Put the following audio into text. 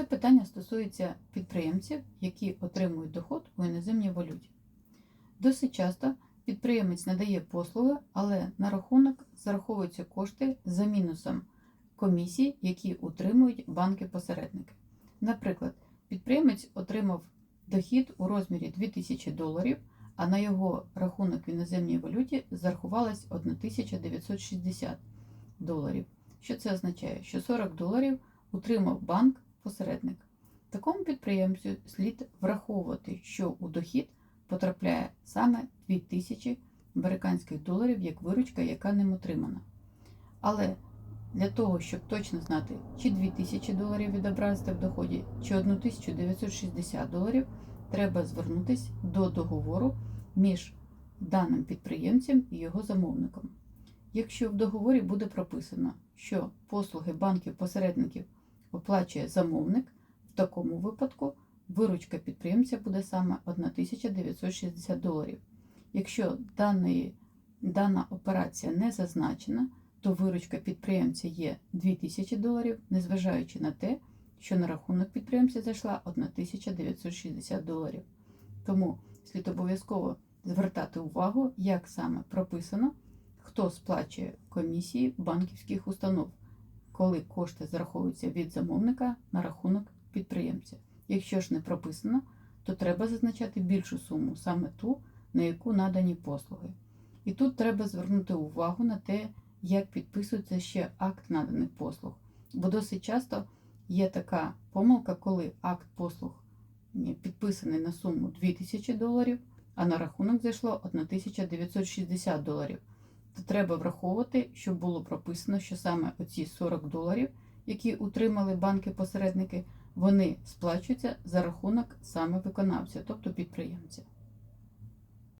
Це питання стосується підприємців, які отримують доход у іноземній валюті. Досить часто підприємець надає послуги, але на рахунок зараховуються кошти за мінусом комісій, які утримують банки-посередники. Наприклад, підприємець отримав дохід у розмірі 2000 доларів, а на його рахунок в іноземній валюті зарахувалось 1960 доларів. Що це означає? Що 40 доларів утримав банк-посередник. Такому підприємцю слід враховувати, що у дохід потрапляє саме 2000 американських доларів як виручка, яка ним отримана. Але для того, щоб точно знати, чи 2000 доларів відобразити в доході, чи 1960 доларів, треба звернутися до договору між даним підприємцем і його замовником. Якщо в договорі буде прописано, що послуги банків-посередників оплачує замовник, в такому випадку виручка підприємця буде саме 1960 доларів. Якщо даної, дана операція не зазначена, то виручка підприємця є 2000 доларів, незважаючи на те, що на рахунок підприємця зайшла 1960 доларів. Тому слід обов'язково звертати увагу, як саме прописано, хто сплачує комісії банківських установ, коли кошти зараховуються від замовника на рахунок підприємця. Якщо ж не прописано, то треба зазначати більшу суму, саме ту, на яку надані послуги. І тут треба звернути увагу на те, як підписується ще акт наданих послуг. Бо досить часто є така помилка, коли акт послуг підписаний на суму 2000 доларів, а на рахунок зайшло 1960 доларів. То треба враховувати, щоб було прописано, що саме оці 40 доларів, які утримали банки-посередники, вони сплачуються за рахунок саме виконавця, тобто підприємця.